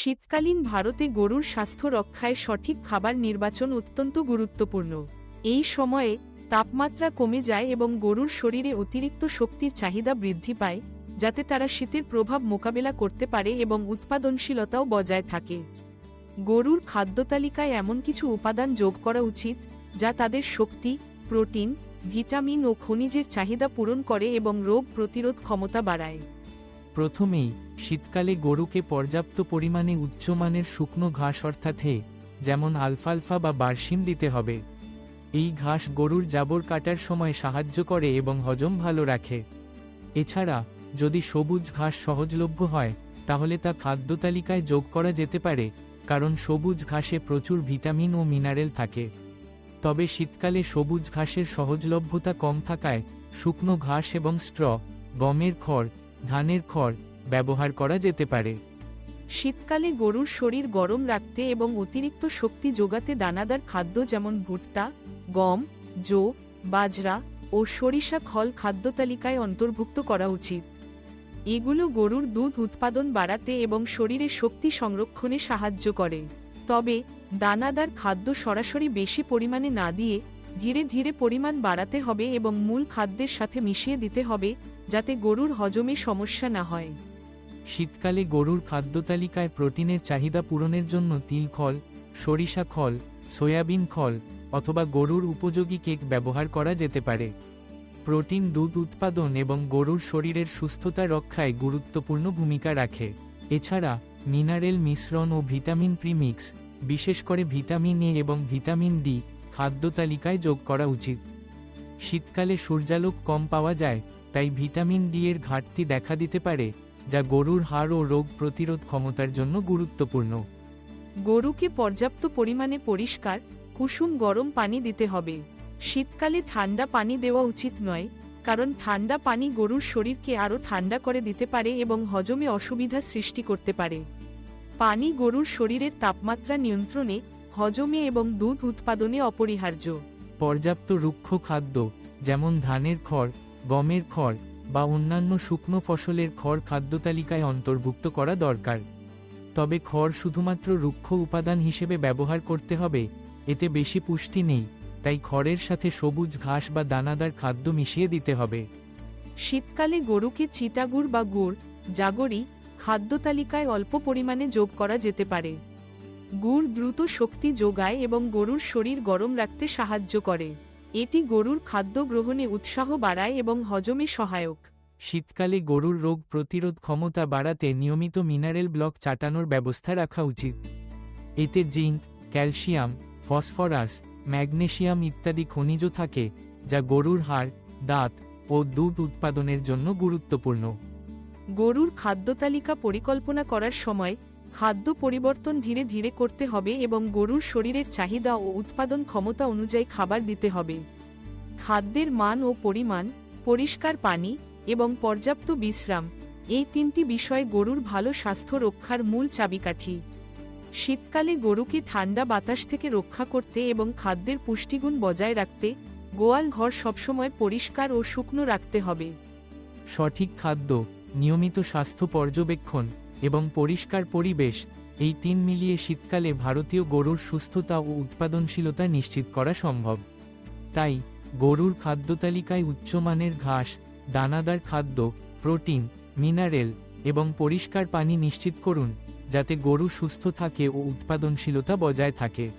শীতকালীন ভারতে গরুর স্বাস্থ্য রক্ষায় সঠিক খাবার নির্বাচন অত্যন্ত গুরুত্বপূর্ণ। এই সময়ে তাপমাত্রা কমে যায় এবং গরুর শরীরে অতিরিক্ত শক্তির চাহিদা বৃদ্ধি পায়, যাতে তারা শীতের প্রভাব মোকাবেলা করতে পারে এবং উৎপাদনশীলতাও বজায় থাকে। গরুর খাদ্যতালিকায় এমন কিছু উপাদান যোগ করা উচিত, যা তাদের শক্তি, প্রোটিন, ভিটামিন ও খনিজের চাহিদা পূরণ করে এবং রোগ প্রতিরোধ ক্ষমতা বাড়ায়। প্রথমেই, শীতকালে গরুকে পর্যাপ্ত পরিমাণে উচ্চমানের শুকনো ঘাস অর্থাৎ হে, যেমন আলফালফা বা বার্সিম দিতে হবে। এই ঘাস গরুর জাবর কাটার সময় সাহায্য করে এবং হজম ভালো রাখে। এছাড়া, যদি সবুজ ঘাস সহজলভ্য হয়, তাহলে তা খাদ্য তালিকায় যোগ করা যেতে পারে, কারণ সবুজ ঘাসে প্রচুর ভিটামিন ও মিনারেল থাকে। তবে শীতকালে সবুজ ঘাসের সহজলভ্যতা কম থাকায়, শুকনো ঘাস এবং স্ট্র, গমের খড় ধানের খড় ব্যবহার করা যেতে পারে। শীতকালে গরুর শরীর গরম রাখতে এবং অতিরিক্ত শক্তি যোগাতে দানাদার খাদ্য যেমন ভুট্টা, গম, জো, বাজরা ও সরিষা খল খাদ্য তালিকায় অন্তর্ভুক্ত করা উচিত। এগুলো গরুর দুধ উৎপাদন বাড়াতে এবং শরীরে শক্তি সংরক্ষণে সাহায্য করে। তবে দানাদার খাদ্য সরাসরি বেশি পরিমাণে না দিয়ে ধীরে ধীরে পরিমাণ বাড়াতে হবে এবং মূল খাদ্যের সাথে মিশিয়ে দিতে হবে, যাতে গরুর হজমে সমস্যা না হয়। শীতকালে গরুর খাদ্য তালিকায় প্রোটিনের চাহিদা পূরণের জন্য তিল খল, সরিষা খল, সয়াবিন খল অথবা গরুর উপযোগী কেক ব্যবহার করা যেতে পারে। প্রোটিন দুধ উৎপাদন এবং গরুর শরীরের সুস্থতা রক্ষায় গুরুত্বপূর্ণ ভূমিকা রাখে। এছাড়া, মিনারেল মিশ্রণ ও ভিটামিন প্রিমিক্স বিশেষ করে ভিটামিন এ এবং ভিটামিন ডি খাদ্য তালিকায় যোগ করা উচিত। শীতকালে সূর্যালোক কম পাওয়া যায়, তাই ভিটামিন ডি এর ঘাটতি দেখা দিতে পারে, যা গরুর হাড় ও রোগ প্রতিরোধ ক্ষমতার জন্য গুরুত্বপূর্ণ। গরুকে পর্যাপ্ত পরিমাণে পরিষ্কার, কুসুম গরম পানি দিতে হবে। শীতকালে ঠান্ডা পানি দেওয়া উচিত নয়, কারণ ঠান্ডা পানি গরুর শরীরকে আরও ঠান্ডা করে দিতে পারে এবং হজমে অসুবিধা সৃষ্টি করতে পারে। পানি গরুর শরীরের তাপমাত্রা নিয়ন্ত্রণে হজমে এবং দুধ উৎপাদনে অপরিহার্য। পর্যাপ্ত রুক্ষ খাদ্য যেমন ধানের খড় গমের খড় বা অন্যান্য শুকনো ফসলের খড় খাদ্য তালিকায় অন্তর্ভুক্ত করা দরকার। তবে খড় শুধুমাত্র রুক্ষ উপাদান হিসেবে ব্যবহার করতে হবে এতে বেশি পুষ্টি নেই তাই খড়ের সাথে সবুজ ঘাস বা দানাদার খাদ্য মিশিয়ে দিতে হবে। শীতকালে গরুকে চিটাগুড় বা গুড় জাগরি খাদ্য তালিকায় অল্প পরিমাণে যোগ করা যেতে পারে। গুড় দ্রুত শক্তি যোগায় এবং গরুর শরীর গরম রাখতে সাহায্য করে। এটি গরুর খাদ্য গ্রহণে উৎসাহ বাড়ায় এবং হজমে সহায়ক। শীতকালে গরুর রোগ প্রতিরোধ ক্ষমতা বাড়াতে নিয়মিত মিনারেল ব্লক চাটানোর ব্যবস্থা রাখা উচিত। এতে জিঙ্ক ক্যালসিয়াম ফসফরাস ম্যাগনেসিয়াম ইত্যাদি খনিজ থাকে যা গরুর হাড় দাঁত ও দুধ উৎপাদনের জন্য গুরুত্বপূর্ণ। গরুর খাদ্য তালিকা পরিকল্পনা করার সময় খাদ্য পরিবর্তন ধীরে ধীরে করতে হবে এবং গরুর শরীরের চাহিদা ও উৎপাদন ক্ষমতা অনুযায়ী খাবার দিতে হবে। খাদ্যের মান ও পরিমাণ, পরিষ্কার পানি এবং পর্যাপ্ত বিশ্রাম, এই তিনটি বিষয় গরুর ভালো স্বাস্থ্য রক্ষার মূল চাবিকাঠি। শীতকালে গরুকে ঠান্ডা বাতাস থেকে রক্ষা করতে এবং খাদ্যের পুষ্টিগুণ বজায় রাখতে গোয়াল ঘর সবসময় পরিষ্কার ও শুকনো রাখতে হবে। সঠিক খাদ্য, নিয়মিত স্বাস্থ্য পর্যবেক্ষণ এবং পরিষ্কার পরিবেশ, এই তিন মিলিয়ে শীতকালে ভারতীয় গরুর সুস্থতা ও উৎপাদনশীলতা নিশ্চিত করা সম্ভব। তাই, গরুর খাদ্য তালিকায় উচ্চমানের ঘাস, দানাদার খাদ্য, প্রোটিন, মিনারেল এবং পরিষ্কার পানি নিশ্চিত করুন, যাতে গরু সুস্থ থাকে ও উৎপাদনশীলতা বজায় থাকে।